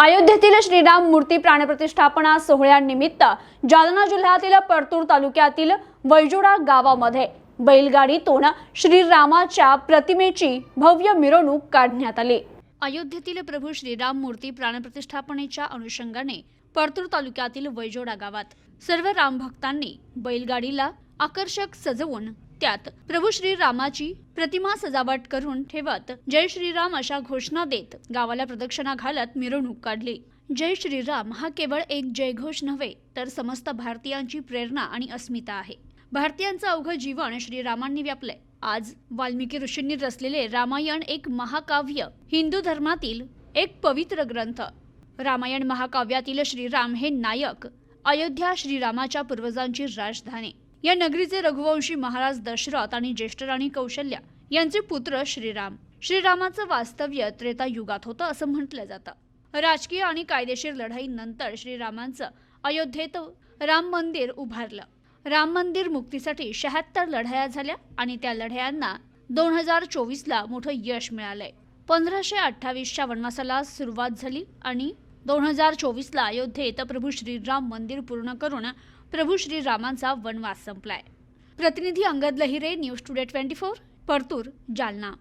अयोध्येतील श्रीराम मूर्ती प्राणप्रतिष्ठापना सोहळ्यानिमित्त जालना जिल्ह्यातील परतूर तालुक्यातील वैजोडा गावामध्ये बैलगाडीतून श्रीरामाच्या प्रतिमेची भव्य मिरवणूक काढण्यात आली. अयोध्येतील प्रभू श्रीराम मूर्ती प्राणप्रतिष्ठापनेच्या अनुषंगाने परतूर तालुक्यातील वैजोडा गावात सर्व रामभक्तांनी बैलगाडीला आकर्षक सजवून त्यात प्रभू श्रीरामाची प्रतिमा सजावट करून ठेवत जय श्रीराम अशा घोषणा देत गावाला प्रदक्षिणा घालत मिरवणूक काढली. जय श्रीराम हा केवळ एक जयघोष नव्हे तर समस्त भारतीयांची प्रेरणा आणि अस्मिता आहे. भारतीयांचं अवघं जीवन श्रीरामांनी व्यापलंय. आज वाल्मिकी ऋषींनी रचलेले रामायण एक महाकाव्य हिंदू धर्मातील एक पवित्र ग्रंथ. रामायण महाकाव्यातील श्रीराम हे नायक अयोध्या श्रीरामाच्या पूर्वजांची राजधानी. या नगरीचे रघुवंशी महाराज दशरथ आणि ज्येष्ठ राणी कौशल्या यांचे पुत्र श्रीराम. श्रीरामाचं वास्तव्य त्रेता युगात होतं असं म्हटलं जातं. राजकीय आणि कायदेशीर लढाईनंतर श्रीरामांचं अयोध्येत राम मंदिर उभारलं. राम मंदिर मुक्तीसाठी शहात्तर लढाया झाल्या आणि त्या लढायांना दोन हजार चोवीसला मोठं यश मिळालंय. पंधराशे अठ्ठावीसच्या वनवासाला सुरुवात झाली आणि दोन हजार चोवीसला अयोध्येत प्रभू श्रीराम मंदिर पूर्ण करून प्रभू श्रीरामांचा वनवास संपलाय. प्रतिनिधी Angad Lahire news today twenty four Partur Jalna.